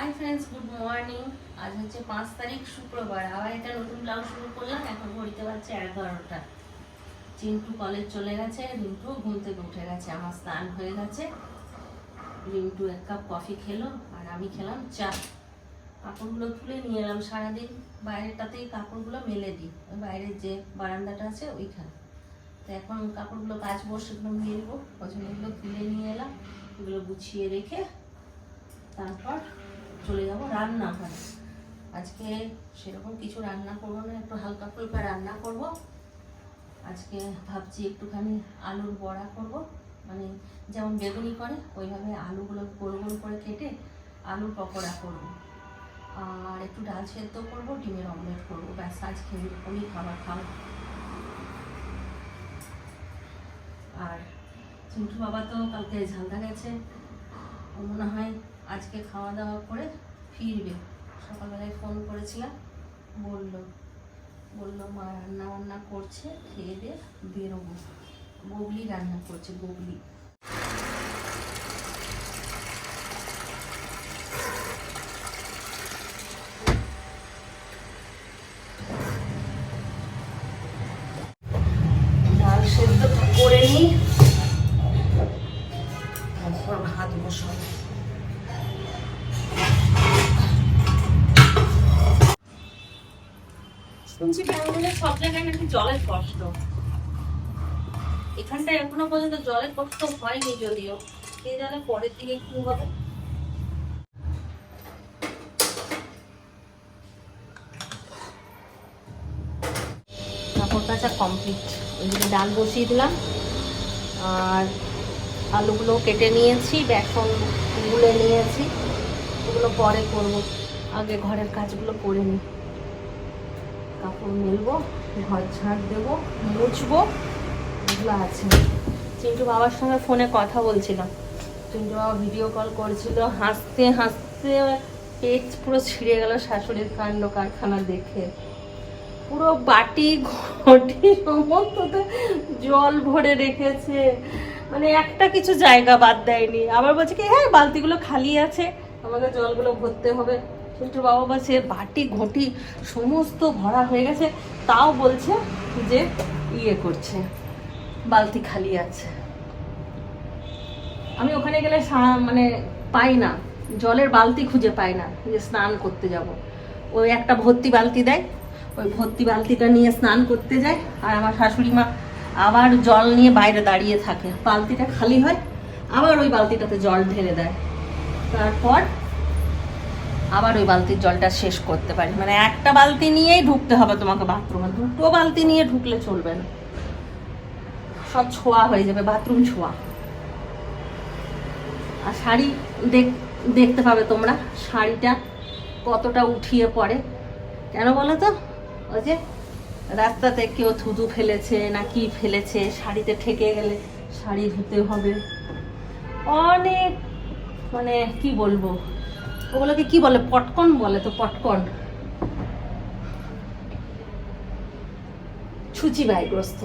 Hi friends good morning আজ হচ্ছে পাঁচ তারিখ, শুক্রবার। আবার একটা নতুন ব্লগ শুরু করলাম। এখন ঘড়িতে পারছে এগারোটা। চিন্টু কলেজ চলে গেছে, রিন্টু ঘুম থেকে উঠে গেছে, আমার স্নান হয়ে গেছে। রিন্টু এক কাপ কফি খেলো, আর আমি খেলাম চা। কাপড়গুলো তুলে নিয়ে এলাম সারাদিন। বাইরেটাতেই কাপড়গুলো মেলে দিই। ওই বাইরের যে বারান্দাটা আছে, ওইখানে। তো এখন কাপড়গুলো কাচবো, সেগুলো মেলবো। ওই তুলে নিয়ে এলাম। এগুলো গুছিয়ে রেখে তারপর চলে যাব, রান্না ঘরে। আজকে সেরকম কিছু রান্না করব না, একটু হালকা ফুলকা রান্না করব। আজকে ভাবছি একটুখানি আলুর বড়া করব মানে যেমন বেগুনি করে, ওইভাবে আলুগুলো গোল গোল করে কেটে আলুর পকোড়া করব। আর একটু ডাল সেদ্ধ করব, ডিমের অমলেট করব, ব্যাস, আজকে এরকমই খাবার খাব। আর চিন্টু বাবা তো কালকে ঝালদা গেছে মনে হয় আজকে খাওয়া দাওয়া করে ফিরবে। সকালবেলায় ফোন করেছিলাম, বলল, বলল, মা রান্না বান্না করছে, খেয়ে দিয়ে বেরোবো। বগলি রান্না করছে, বগলি। শুনছি সব জায়গায় নাকি জলের কষ্ট। এখানটায় এখনও পর্যন্ত জলের কষ্ট হয়নি যদিও। কে জানে পরের দিকে কি হবে। কাপড় কাচা কমপ্লিট ডাল বসিয়ে দিলাম। আর আলুগুলো কেটে নিয়েছি, বেসন গুলে নিয়েছি ওগুলো পরে করব। আগে ঘরের কাজগুলো করে নিই। কাপড় মেলবো, ঘর ঝাড় দেবো, মুছবো, এগুলো আছে। চিন্টু বাবার সঙ্গে ফোনে কথা বলছিলাম চিন্টু বাবা ভিডিও কল করছিল, হাসতে হাসতে পেট পুরো ছিঁড়ে গেল শাশুড়ির কাণ্ড কারখানা দেখে। পুরো বাটি, ঘটি সমস্ত জল ভরে রেখেছে। মানে একটা কিছু জায়গা বাদ দেয়নি। আবার বলছে কি হ্যাঁ বালতিগুলো খালি আছে, আমাকে জলগুলো ভরতে হবে। কিন্তু বাবা বলছে বাটি, ঘটি, সমস্ত ভরা হয়ে গেছে, তাও বলছে যে ইয়ে করছে, বালতি খালি আছে। আমি ওখানে গেলে মানে পাই না, জলের বালতি খুঁজে পাই না, যে স্নান করতে যাব। ওই একটা ভর্তি বালতি দেয়, ওই ভর্তি বালতিটা নিয়ে স্নান করতে যায়, আর আমার শাশুড়ি মা আবার জল নিয়ে বাইরে দাঁড়িয়ে থাকে। বালতিটা খালি হয়, আবার ওই বালতিটাতে জল ঢেলে দেয়। তারপর আবার ওই বালতির জলটা শেষ করতে পারি। মানে একটা বালতি নিয়েই ঢুকতে হবে তোমাকে বাথরুমে দুটো বালতি নিয়ে ঢুকলে চলবে না। সব ছোঁয়া হয়ে যাবে বাথরুম ছোঁয়া। আর শাড়ি দেখ দেখতে পাবে তোমরা, শাড়িটা কতটা উঠিয়ে পড়ে। কেন বলো তো? ওই যে রাস্তাতে কেউ থুতু ফেলেছে না কি ফেলেছে, শাড়িতে ঠেকে গেলে শাড়ি ধুতে হবে। অনেক মানে কি বলব? ওগুলোকে কি বলে? পটকন বলে তো পটকন। ছুচি ব্যয়গ্রস্ত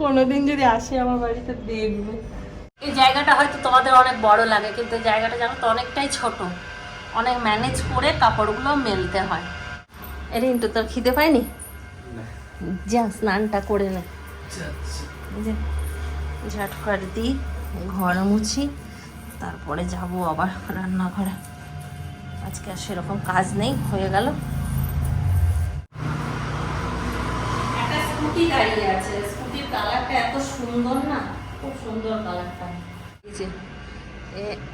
কোনোদিন যদি আসে আমার বাড়িতে দেখবে। এই জায়গাটা হয়তো তোমাদের অনেক বড় লাগে কিন্তু জায়গাটা জানো তো অনেকটাই ছোট। অনেক ম্যানেজ করে কাপড়গুলো মেলতে হয়। এর কিন্তু তোর খিদে পায়নি? যা স্নানটা করে নে। ঝাটফাট দিই ঘর মুছি। তারপরে যাব আবার রান্নাঘরে। আজকে আর সেরকম কাজ নেই, হয়ে গেল। দাঁড়িয়ে আছে কালারটা এত সুন্দর না, খুব সুন্দর কালারটা।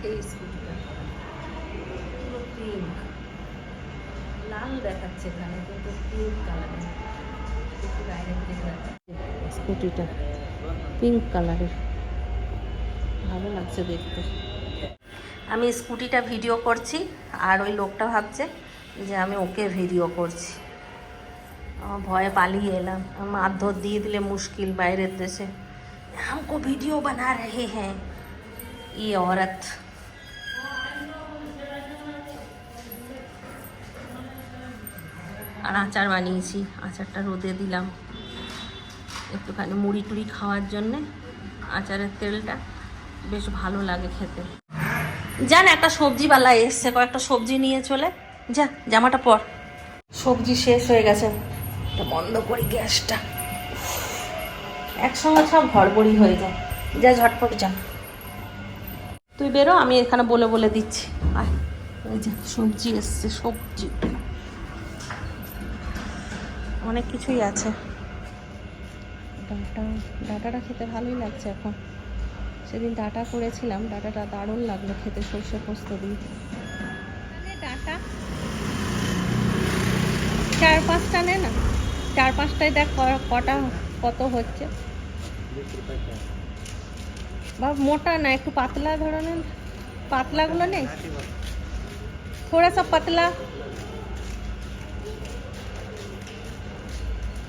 এই স্কুটিটা। লাল দেখাচ্ছে এখানে পিঙ্ক কালারের স্কুটিটা পিঙ্ক কালারের ভালো লাগছে দেখতে। আমি স্কুটিটা ভিডিও করছি আর ওই লোকটা ভাবছে যে আমি ওকে ভিডিও করছি আমার ভয়ে পালিয়ে এলাম মারধর দিয়ে দিলে মুশকিল বাইরের দেশে हमको वीडियो बना रहे हैं ये औरत আর আচার বানিয়েছি আচারটা রোদে দিলাম একটুখানি মুড়ি টুড়ি খাওয়ার জন্যে আচারের তেলটা বেশ ভালো লাগে খেতে জান একটা সবজিওয়ালা এসছে কয়েকটা সবজি নিয়ে চলে। যা, জামাটা পর। সবজি শেষ হয়ে গেছে। বন্ধ করি গ্যাসটা। একসঙ্গে সব হড়বড়ি হয়ে যায়। যা, ঝটপট যা। তুই বেরো, আমি এখানে বলে বলে দিচ্ছি। আয় সবজি এসছে, সবজি। অনেক কিছুই আছে। ডাটা, ডাটাটা খেতে ভালোই লাগছে এখন। সেদিন ডাটা করেছিলাম, ডাটাটা দারুণ লাগল খেতে, সর্ষে পোস্ত দিয়ে। ডাটা। চার পাঁচটা নে না? চার পাঁচটায় দেখ কটা, কত হচ্ছে। বা মোটা না, একটু পাতলা ধরনের পাতলাগুলো নেই থোড়া সা পাতলা।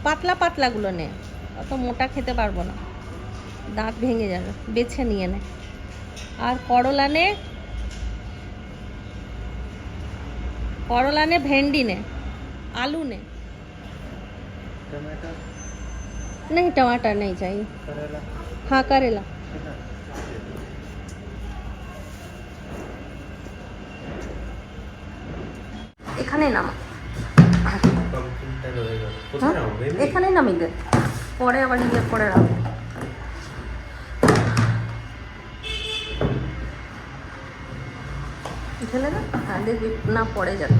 পাতলা পাতলাগুলো নে। অত মোটা খেতে পারব না। দাঁত ভেঙে যাবে বেছে নিয়ে নে আর করলা নে করলা নে ভেন্ডি নে आलू ने टमाटर नहीं टमाटर नहीं चाहिए करेला हाँ करेला এখানে নামা পাম্পকিনটা রয়ে গেল কোথায় হ্যাঁ? নামাবো এমনি? এখানেই নামিয়ে দে পরে আবার ইয়ে করে রাখবো ঢেলে না দেখবি না পড়ে যাবে।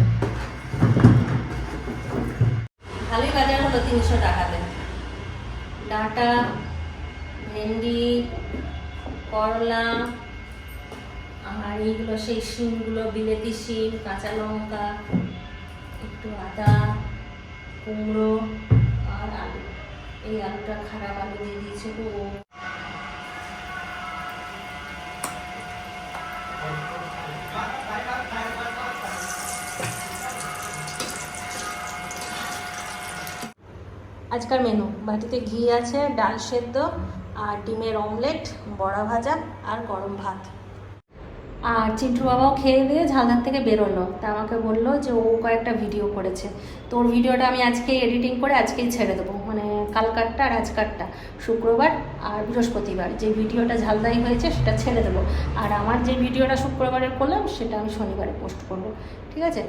ভালোই বাজার হলো তিনশো টাকাতে ডাটা, ভেন্ডি, করলা, আর এইগুলো সেই শিমগুলো, বিলেতি শিম, কাঁচা লঙ্কা, একটু আদা, কুমড়ো, আর আলু। এই আলুটা খারাপ আলু দিয়ে দিয়েছে তো আজকার মেনু বাটিতে ঘি আছে, ডাল সেদ্ধ, আর ডিমের অমলেট বড়া ভাজা, আর গরম ভাত। আর চিন্টু বাবাও খেয়ে দিয়ে ঝালদার থেকে বেরোলো। তা আমাকে বলল যে, ও কয়েকটা ভিডিও করেছে। তো ওর ভিডিওটা আমি আজকে এডিটিং করে আজকেই ছেড়ে দেবো। মানে কালকারটা আর আজকারটা, শুক্রবার আর বৃহস্পতিবার। যে ভিডিওটা ঝালদাই হয়েছে, সেটা ছেড়ে দেবো। আর আমার যে ভিডিওটা শুক্রবারের করলাম, সেটা আমি শনিবারে পোস্ট করব। ঠিক আছে?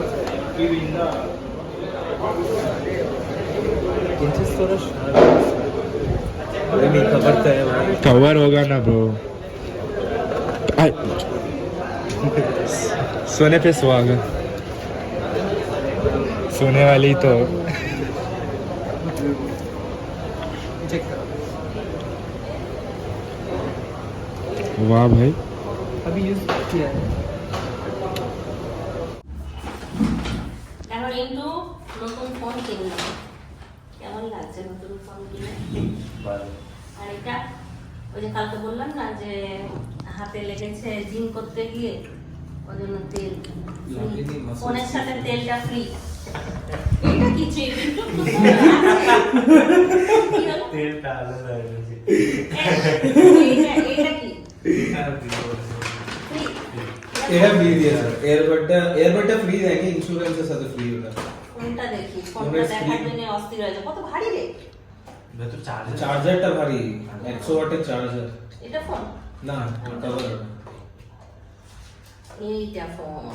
ಫಿಫ್ಟಿ कवर होगा ना ब्रो सोने पे सुहागा सोने वाली तो। वाह भाई। अभी यूज़ किया है। ফোন কিনলাম কেমন লাগছে নতুন ফোন কিনে আর এটা ওই যে কালকে বললাম না যে হাতে লেগেছে জিম করতে গিয়ে ওই জন্য তেল লাগেনি, muscles ফোনের সাথে তেলটা ফ্রি এটা কিছুই কিন্তু কি হলো? तेल डालना है मुझे এইটা এইটা কি ফ্রি এটা ফ্রি দিয়েছে এয়ারবাডটা এয়ারবাডটা ফ্রি কোনটা দেখি কোনটা দেখার জন্য অস্থির হয়ে কত ভারী রে ভেতর চার্জার চার্জারটা ভারী 100 ওয়াটের চার্জার এটা ফোন না ওটা এইটা ফোন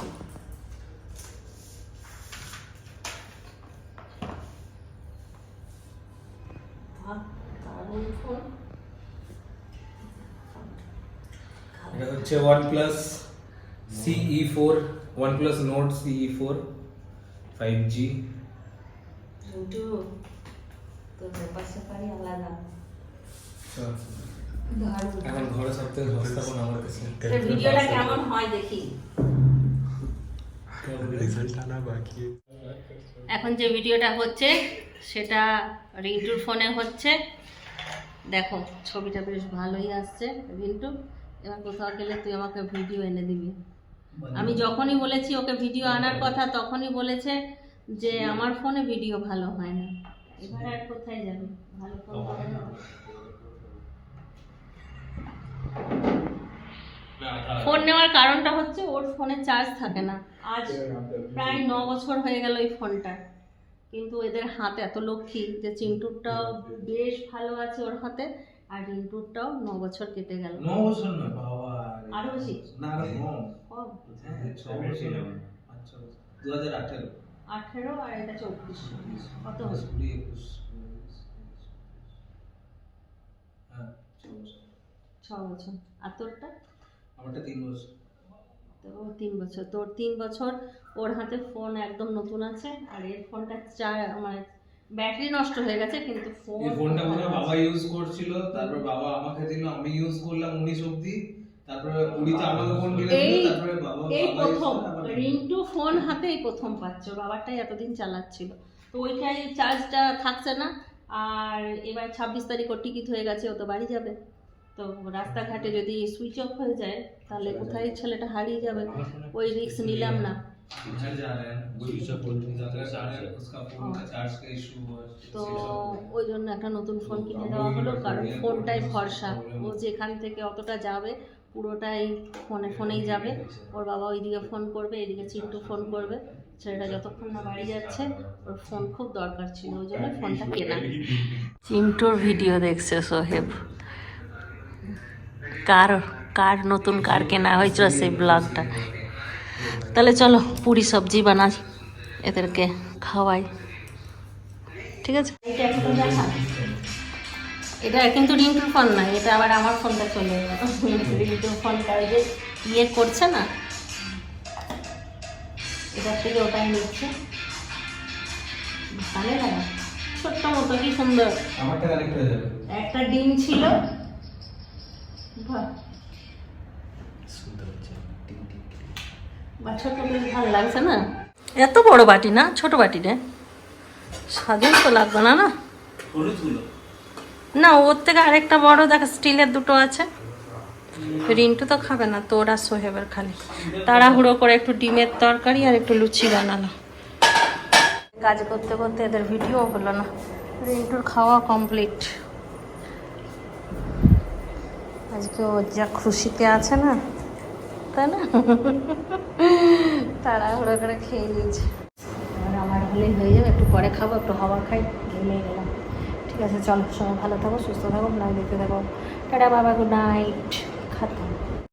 এটা হচ্ছে OnePlus CE4 OnePlus Note CE4 five G দুটো তোর ব্যাপার স্যাপারই আলাদা। এখন ঘরে সব থেকে আমার কাছে। ভিডিওটা কেমন হয় দেখি। এখন যে ভিডিওটা হচ্ছে সেটা রিন্টুর ফোনে হচ্ছে। দেখো ছবিটা বেশ ভালোই আসছে রিন্টু। এবার কোথাও গেলে তুই আমাকে ভিডিও এনে দিবি। আমি যখনই বলেছি ওকে ভিডিও আনার কথা তখনই বলেছে যে আমার ফোনে ভিডিও ভালো হয় না। এবার আর কোথায় যাবে? ভালো ফোন ফোন নেওয়ার কারণটা হচ্ছে ওর ফোনে চার্জ থাকে না। আজ প্রায় ন বছর হয়ে গেল এই ফোনটা। কিন্তু এদের হাত এত লক্ষ্মী যে চিন্টুরটাও বেশ ভালো আছে ওর হাতে আর রিন্টুরটাও ন বছর কেটে গেল। ন বছর নয় বাবা আরও বেশি? না কম কম ছ বছর দু হাজার আঠেরো। আঠেরো আর এটা চব্বিশ। কত কুড়ি একুশ হ্যাঁ ছ বছর। আর তোরটা? আমারটা তিন বছর। তো তিন বছর। তোর তিন বছর ওর হাতে ফোন একদম নতুন আছে আর এর ফোনটা চার মানে ব্যাটারি নষ্ট হয়ে গেছে কিন্তু ফোন ফোনটা মনে বাবা ইউজ করছিল তারপর বাবা আমাকে দিল আমি ইউজ করলাম উনিশ অব্দি এই প্রথম রিন্টু ফোন হাতেই প্রথম বাবারটাই এতদিন তো চার্জটা থাকছে না আর এবার ছাব্বিশ তারিখ টিকিট হয়ে গেছে ও তো বাড়ি যাবে। তো রাস্তাঘাটে যদি সুইচ অফ হয়ে যায় তাহলে কোথায় ছেলেটা হারিয়ে যাবে? ওই রিক্স নিলাম না। তো ওই জন্য একটা নতুন ফোন কিনে দেওয়া হলো কারণ ফোনটাই ভরসা। ও যেখান থেকে অতটা যাবে পুরোটাই ফোনে ফোনেই যাবে। ওর বাবা ওইদিকে ফোন করবে এদিকে চিন্টু ফোন করবে। ছেলেটা যতক্ষণ না বাড়ি যাচ্ছে ওর ফোন খুব দরকার ছিল ওই জন্য ফোনটা কেনা। চিন্টুর ভিডিও দেখছে সোহেব। কার কার নতুন কার কেনা হয়েছিল সেই ব্লগটা তাহলে চলো পুরি সবজি বানাই এদেরকে খাওয়াই। ঠিক আছে? এটা কিন্তু রিন্টুর ফোন না এটা আবার আমার ফোনটা চলে গেল রিন্টুর ফোনটা ওই যে ইয়ে করছে না? এটার থেকে ওটাই নিচ্ছে। ভালো লাগে ছোট্ট মতো কি সুন্দর। একটা ডিম ছিল। বা ছোট ভালো লাগছে না? এত বড় বাটি না? ছোট বাটি রে। সাজেন তো লাগবে না না? না, ওর থেকে আরেকটা বড়, দেখ, স্টিলের দুটো আছে। রিন্টু তো খাবে না, তোর আর সোহেবের খালি। তাড়াহুড়ো করে একটু ডিমের তরকারি আর একটু লুচি বানালো। কাজ করতে করতে এদের ভিডিও হলো না। রিন্টুর খাওয়া কমপ্লিট। আজকে ও যা খুশিতে আছে না, তাই না? তাড়াহুড়ো করে খেয়ে নিয়েছে। আমার হলেই হয়ে যাবে, একটু পরে খাব, একটু হাওয়া খাই ঘেমে গেলাম। ঠিক আছে, চলো, সবাই ভালো থাকো, সুস্থ থাকো ভালো দেখতে থাকো। টাটা, বাবা গুড নাইট খাতাম